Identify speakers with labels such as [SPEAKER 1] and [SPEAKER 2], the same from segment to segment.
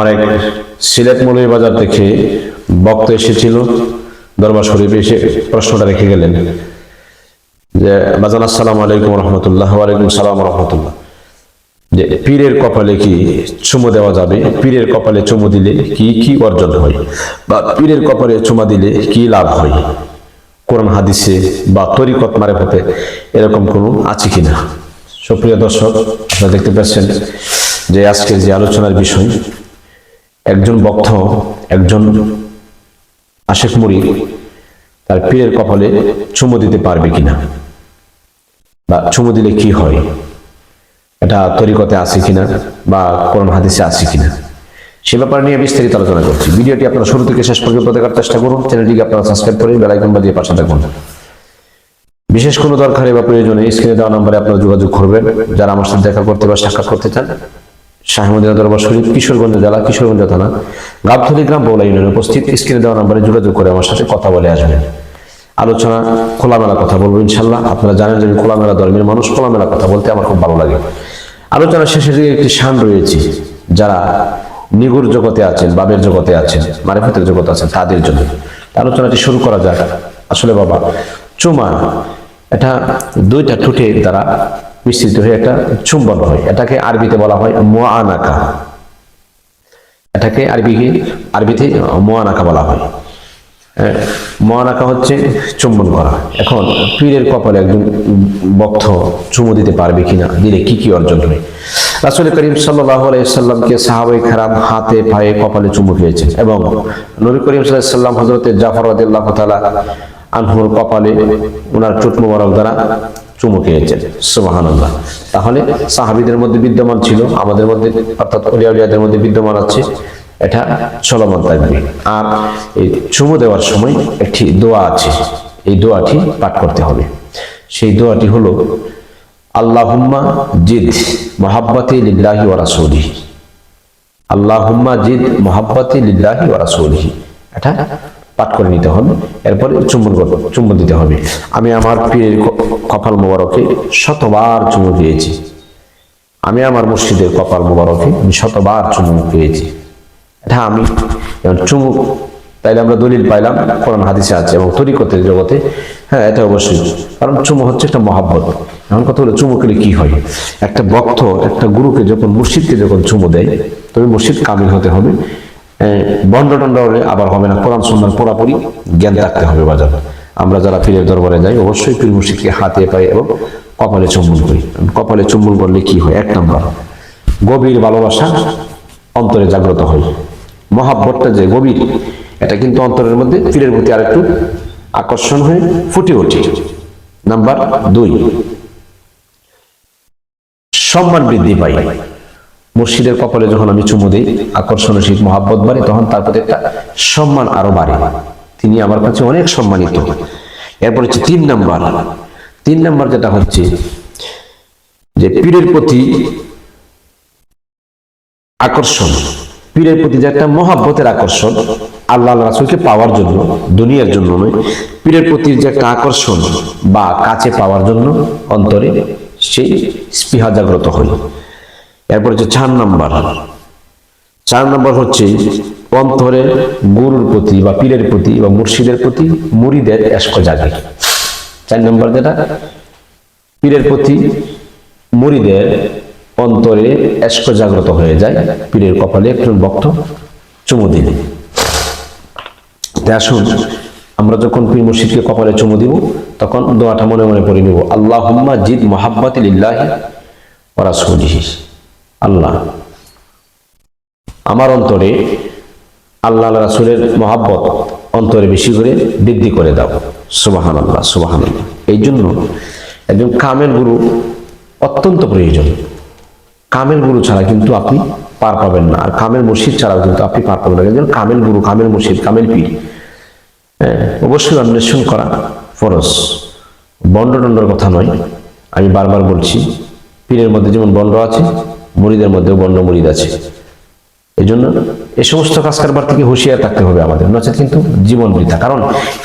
[SPEAKER 1] আমার এক সিলেট মৌলী বাজার থেকে বক্ত এসেছিল, দরবার শরীফে এসে প্রশ্নটা রেখে গেলেন যে, বাজান, আসসালামু আলাইকুম রহমতুল্লাহ, ওয়ালাইকুম সালাম রহমতুল্লাহ। যে, পীরের কপালে কি চুমু দেওয়া যাবে? পীরের কপালে চুমু দিলে কি কি অর্জন হয়? বা পীরের কপালে চুমা দিলে কি লাভ হয়? কোরআন হাদিসে বা তরিকত মারে হতে এরকম কোনো আছে কিনা? সুপ্রিয় দর্শক, আপনারা দেখতে পাচ্ছেন যে আজকের যে আলোচনার বিষয় একজন বক্ত একজন আশেক মুড়ি তার পীরের কপালে চুমু দিতে পারবে কিনা বা চুমু দিলে কি হয়? এটা তরিকতে আছে কিনা বা কোন হাদিসে আছে কিনা? সে ব্যাপারে নিয়ে বিস্তারিত আলোচনা করছি। ভিডিওটি আপনারা শুরু থেকে শেষ পর্যন্ত দেখার চেষ্টা করুন। চ্যানেলটিকে আপনারা সাবস্ক্রাইব করে বেলাইকন বাজিয়ে পাশে থাকুন। বিশেষ কোনো দরকারে বা প্রয়োজনে স্ক্রিনে দেওয়া নম্বরে আপনারা যোগাযোগ করবেন। যারা আমার সাথে দেখা করতে বা সাক্ষাৎ করতে চান শাহমুদিনা দরবার শরীফ, কিশোরগঞ্জ জেলা, কিশোরগঞ্জ থানা, গাবথলি গ্রাম বৌলা ইউনিয়নে উপস্থিত। স্ক্রিনে দেওয়া নম্বরে যোগাযোগ করে আমার সাথে কথা বলে আসবেন। আলোচনা, খোলামেলা কথা বলব ইনশাল্লাহ আপনারা জানেন যে খোলামেলা ধর্মের মানুষ, খোলামেলা কথা বলতে আমার খুব ভালো লাগে। আলোচনা শেষের দিকে একটি শান রয়েছে। যারা নিগুর জগতে আছেন, বাবের জগতে আছেন, মারিফতের জগতে আছেন, তাদের জন্য। আলোচনাটি শুরু করা যাক। আসলে বাবা, চুমা, এটা দুইটা ঠুটে দ্বারা মিশ্রিত হয়ে একটা চুম্বন হয়। এটাকে আরবিতে বলা হয় মোয়ানাকা এটাকে আরবি আরবিতে মোয়ানাকা বলা হয়। হ্যাঁ, মহানাকা হচ্ছে চুম্বন করা। এখন পীরের কপালে একজন বক্ত চুমু দিতে পারবে কিনা দিলে কি কি অর্জন হবে? রাসুল করিম সাল্লাহ আলাইসাল্লামকে সাহাবাই খারাপ হাতে পায়ে কপালে চুমু খেয়েছেন এবং নবী করিম সাল্লাহ সাল্লাম হজরতের জাফর আদিল্লাহ তালা আনহুর কপালে ওনার চুট মোবারক দ্বারা চুমু খেয়েছেন। সুবাহান্লাহ তাহলে সাহাবিদের মধ্যে বিদ্যমান ছিল, আমাদের মধ্যে, অর্থাৎ উলিয়াউলিয়াদের মধ্যে বিদ্যমান আছে, এটা চলমান থাকবে আর এই চুমু দেওয়ার সময় একটি দোয়া আছে, এই দোয়াটি পাঠ করতে হবে। সেই দোয়াটি হলো, আল্লাহুম্মা জিদ মোহাব্বতে লিল্লাহি ওয়া রাসূলিহি। আল্লাহুম্মা জিদ মোহাব্বতে লিল্লাহি ওয়া রাসূলিহি। এটা পাঠ করে নিতে হবে। এরপরে চুম্বন করব, চুম্বন দিতে হবে। আমি আমার পীরের কপাল মোবারকে শতবার চুমু দিয়েছি। আমি আমার মসজিদের কপাল মোবারকে আমি শতবার চুমু পেয়েছি এটা আমি চুমু তাইলে আমরা দলিল পাইলাম, কোরআন, হাদিসে আছে এবং তরিকতের জগতে। হ্যাঁ এটা অবশ্যই। কারণ চুমু হচ্ছে একটা মহাব্বত। এখন কথা হলো চুমু খেলে কি হয়? একটা ভক্ত, একটা গুরুকে যখন মুর্শিদকে যখন চুমু দেয়, তবে মুর্শিদ কামিল হতে হবে। বন্ড টন্ড হলে আবার হবে না। কোরআন সুন্দর পুরাপুরি জ্ঞান রাখতে হবে বাজার। আমরা যারা পীরের দরবারে যাই, অবশ্যই পীর মুর্শিদকে হাতে পাই এবং কপালে চুম্বন করি। কপালে চুম্বন করলে কি হয়? এক নম্বর, গভীর ভালোবাসা অন্তরে জাগ্রত হয়। মহাব্বতটা যে গভীর, এটা কিন্তু অন্তরের মধ্যে পীরের প্রতি আরেকটু আকর্ষণ হয়ে ফুটে ওঠে। নাম্বার দুই, সম্মান বৃদ্ধি পাই মুর্শিদের কপালে যখন আমি চুমু দিই আকর্ষণের শীত মহাব্বত বাড়ে, তখন তার প্রতি একটা সম্মান আরও বাড়ে। তিনি আমার কাছে অনেক সম্মানিত। এরপর হচ্ছে তিন নাম্বার। তিন নাম্বার যেটা হচ্ছে যে পীরের প্রতি আকর্ষণ। পীরের প্রতি যে একটা মহাব্বতের আকর্ষণ আল্লাহ রাসুলকে পাওয়ার জন্য, দুনিয়ার জন্য নয়, পীরের প্রতি যে একটা আকর্ষণ বা কাছে পাওয়ার জন্য অন্তরে সেই স্পৃহা জাগ্রত হয়। এরপর হচ্ছে চার নাম্বার। চার নম্বর হচ্ছে অন্তরে গুরুর প্রতি বা পীরের প্রতি বা মুর্শিদের প্রতি মুরিদের এস্ক জাগে চার নম্বর যেটা? পীরের প্রতি মুরিদের অন্তরে এস্ক জাগ্রত হয়ে যায়। পীরের কপালে একজন ভক্ত চুমু দিলে আসুন, আমরা যখন পীর মুর্শিদকে কপালে চুমু দিব, তখন দোয়াটা মনে মনে পড়ে নিব আল্লাহ জিদ মোহাব্বত লিল্লাহি ওয়া রাসূলিহি। আল্লাহ। আমার অন্তরে আল্লাহ রাসুলের মহাব্বত অন্তরে বেশি করে বৃদ্ধি করে দাও। সুবাহান আল্লাহ সুবাহান আল্লাহ এই জন্য একজন কামের গুরু অত্যন্ত প্রয়োজন। কামের গুরু ছাড়া কিন্তু আপনি পার পাবেন না। আর কামের মুর্শিদ ছাড়াও কিন্তু আপনি পার পাবেন না। একজন কামেল গুরু কামেল মুর্শিদ কামেল পীর হ্যাঁ, অবশ্যই অন্বেষণ করা ফরজ। বন্ড কথা নয়। আমি বারবার বলছি পীরের মধ্যে যেমন বন্ড আছে মুড়িদের মধ্যেও বন্ড মুড়িদ আছে। এই জন্য এই সমস্ত কাজ কারবার থেকে হুঁশিয়ার থাকতে হবে আমাদের, নচেত কিন্তু জীবন বৃথা। কারণ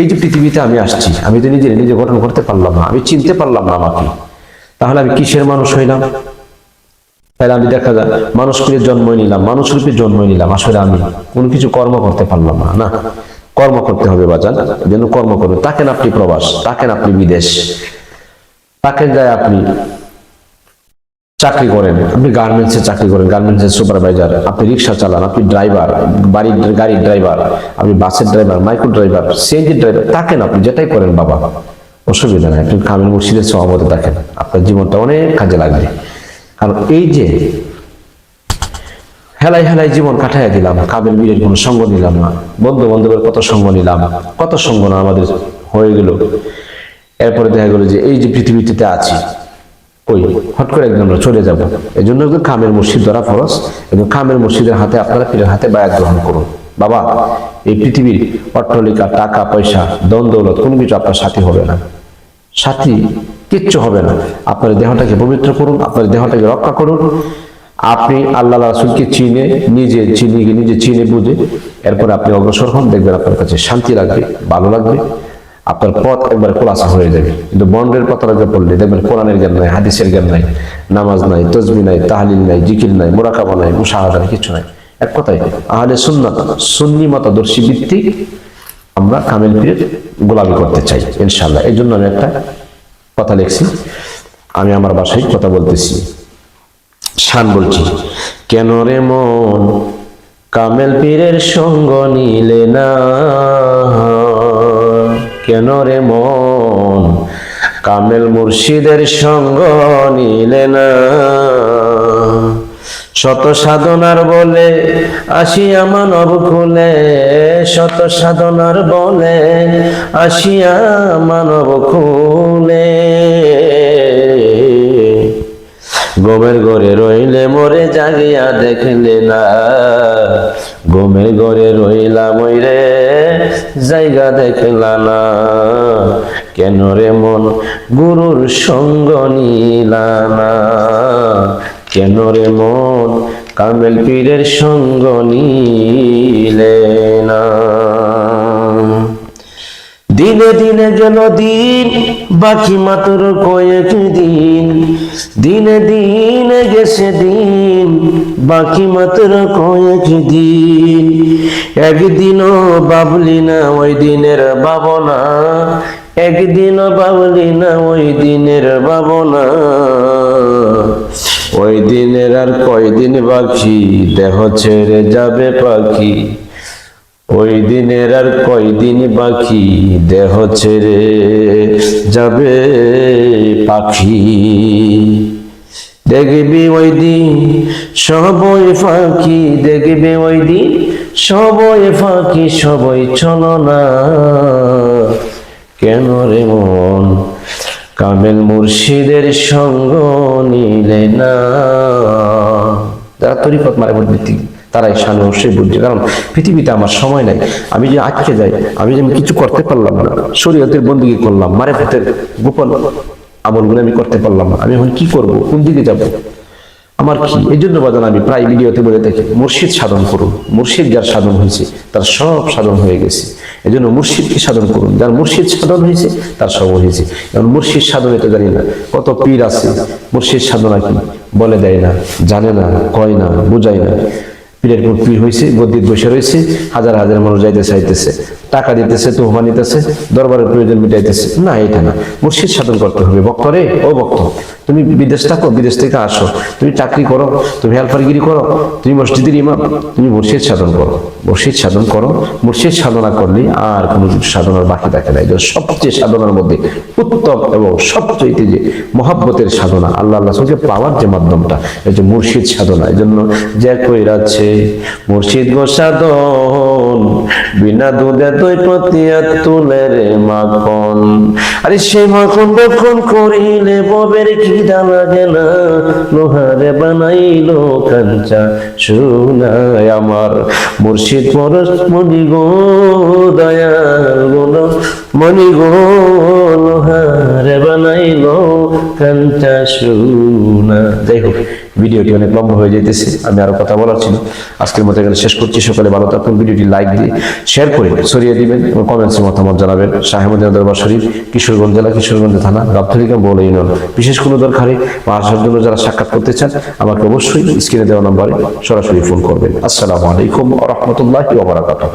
[SPEAKER 1] এই যে পৃথিবীতে আমি আসছি, আমি তো নিজে নিজে গঠন করতে পারলাম না, আমি চিনতে পারলাম না আমাকে। তাহলে আমি কিসের মানুষ হইলাম? তাহলে আমি দেখা যায় মানুষ করে জন্মই নিলাম, মানুষ রূপে জন্মই নিলাম, আসলে আমি কোনো কিছু কর্ম করতে পারলাম না না। কর্ম করতে হবে বাজান জন্য কর্ম করবে তাকেন আপনি প্রবাস, তাকেন আপনি বিদেশ, তাকেন যায় আপনি চাকরি করেন, আপনি গার্মেন্টসে চাকরি করেন গার্মেন্টসের সুপারভাইজার আপনি রিক্সা চালান, আপনি ড্রাইভার বাড়ির গাড়ির ড্রাইভার আপনি বাসের driver micro driver CNG driver থাকেন আপনি, যেটাই করেন বাবা। অসুবিধা নাই, আপনি কামিল মুর্শিদের সভাপতি থাকেন, আপনার জীবনটা অনেক কাজে লাগবে। কারণ এই যে হেলাই হেলাই জীবন কাটাইয়া দিলাম কাবিল বীরের কোনো সঙ্গ নিলাম না বন্ধু বান্ধবের কত সঙ্গ নিলাম, কত সঙ্গ না আমাদের হয়ে গেল। এরপরে দেখা গেল যে এই যে পৃথিবীতে আছি ওই হট করে একদম আমরা চলে যাব। এই জন্য একদম কামের মুর্শিদ ধরা ফরস এবং কামের মুর্শিদের হাতে আপনারা পীরের হাতে বায়াত গ্রহণ করুন। বাবা, এই পৃথিবীর অট্টলিকা, টাকা, পয়সা দন দৌলত, কোনো কিছু আপনার সাথী হবে না। সাথী কিচ্ছু হবে না। আপনার দেহটাকে পবিত্র করুন, আপনার দেহটাকে রক্ষা করুন। আপনি আল্লাহ রাসুলকে চিনে, নিজে চিনি, নিজে চিনে বুঝে, এরপরে আপনি অগ্রসর হন, দেখবেন আপনার কাছে শান্তি লাগবে, ভালো লাগবে। আপনার পথ একবার খোলাসা হয়ে যাবে। কিন্তু বন্ডের পতাকা পড়লে দেখবেন কোরআনের জ্ঞান নাই, হাদিসের জ্ঞান নাই, নামাজ নাই, তসবি নাই, তাহলিল নাই, জিকির নাই, মোরাকাবা নাই, মুশাহাদা নাই কিছু নাই। এক কথায়, আহলে সুন্নাত, সুন্নি মতাদর্শী ভিত্তিক আমরা কামেল পীরের গোলামি করতে চাই ইনশাল্লাহ এই জন্য আমি একটা কথা লিখছি। আমি আমার বাসায় কথা বলতেছি। শান বলছি, কেন রে মন কামেল পীরের সঙ্গ নিলে না? কেন রে মন? কামেল মুর্শিদের সঙ্গ নিলে না। শত সাধনার বলে আসিয়া মানব খুলে শত সাধনার বলে আসিয়া মানব খুলে গোমের ঘরে রইলে মরে জাগিয়া দেখলে না। গোমের ঘরে রইলা মইরে জায়গা দেখলা না। কেন রে মন গুরুর সঙ্গ নিলা না? কেন রে মন কামেল পীরের সঙ্গ নিলে না? দিনে দিনে গেল দিন বাকি মাত্র কয়েক দিন। দিনে দিনে গেছে দিন, বাকি মাত্র কয়েক দিন। একদিনও বাবলি না, ওই দিনের বাবনা একদিনও বাবলি না, ওই দিনের বাবনা ওই দিনের আর কয়দিন বাকি, দেহ ছেড়ে যাবে পাখি। ওই দিনের আর কয়দিন বাকি দেহ ছেড়ে যাবে পাখি। দেখবি ওই দিন সবই ফাঁকি, দেখবি ওই দিন সবই ফাঁকি, সবই চলো না কেন রে মন কামেল মুর্শিদের সঙ্গ নিলে না? যারা তরিকত মারে ভিত্তিক তারাই সামনে অবশ্যই কারণ পৃথিবীতে আমার সময় নাই। আমি যে আটকে যাই, আমি যে কিছু করতে পারলাম না, শরীয়তের বন্দুকি করলাম মারে ভেতর গোপন আমলগুলো আমি করতে পারলাম না। আমি এখন কি করব? কোন দিকে যাব? আমার কি? এই জন্য বাজান আমি প্রায় ভিডিওতে বলে থাকি, মুর্শিদ সাধন করুন। মুর্শিদ যার সাধন হয়েছে, তার সব সাধন হয়ে গেছে। এই জন্য মুর্শিদকে সাধন করুন। যার মুর্শিদ সাধন হয়েছে, তার সব হয়েছে। এখন মুর্শিদ সাধনে তো জানি না। কত পীর আছে, মুর্শিদ সাধনা কি? বলে দেয় না, জানে না, কয় না, বোঝায় না। পীরের পর পীর হয়েছে গদ্দিত বসে রয়েছে, হাজার হাজার মানুষ যাইতে চাইতেছে টাকা দিতেছে তোহমা নিতেছে, দরবারের প্রয়োজন মিটাইতেছে। না, এটা না। মুর্শিদ সাধন করতে হবে। বক্তরে ও বক্ত তুমি বিদেশ থাকো, বিদেশ থেকে আসো। তুমি চাকরি করো, তুমি হেল্পারগিরি করো, তুমি মসজিদের ইমাম, তুমি মুর্শিদ সাধন করো। মুর্শিদ সাধন করো। মুর্শিদ সাধনা করলে আর কোনো সাধনার বাকি থাকে না। জন্য সবচেয়ে সাধনার মধ্যে উত্তম এবং সবচেয়ে যে মহাব্বতের সাধনা, আল্লাহ আল্লাহ পাওয়ার যে মাধ্যমটা, এই যে মুর্শিদ সাধনা এই জন্য যে কইরাছে মুর্শিদ গো সাধন বিনা দুধে তুই প্রতিয়া তুলে রে মাখন। আরে সেই মাখন বক্ষণ করিলে ববের খিদা লাগে না, লোহারে বানাইলো কাঞ্চা শুনায় আমার। মুর্শিদ পরশ মনি গো দয়াল গুণ মনি গো লোহারে বানাইলো কাঞ্চা শুনা যাই ভিডিওটি অনেক লম্বা হয়ে যেতেছে আমি আরও কথা বলার ছিল। আজকের মতো এখানে শেষ করছি, সকালে ভালো থাকুন, ভিডিওটি লাইক দিয়ে শেয়ার করে ছড়িয়ে দিবেন এবং কমেন্টসে মতামত জানাবেন। শাহেমুদ্দিন দরবার শরীফ, কিশোরগঞ্জ জেলা, কিশোরগঞ্জ থানা গাবতলিকা বলে ইউনিয়ন বিশেষ কোনো দরকারে বা আসার জন্য যারা সাক্ষাৎ করতে চান, আমাকে অবশ্যই স্ক্রিনে দেওয়া নম্বরে সরাসরি ফোন করবেন। আসসালামু আলাইকুম রহমতুল্লাহ ওবরাকাতুহ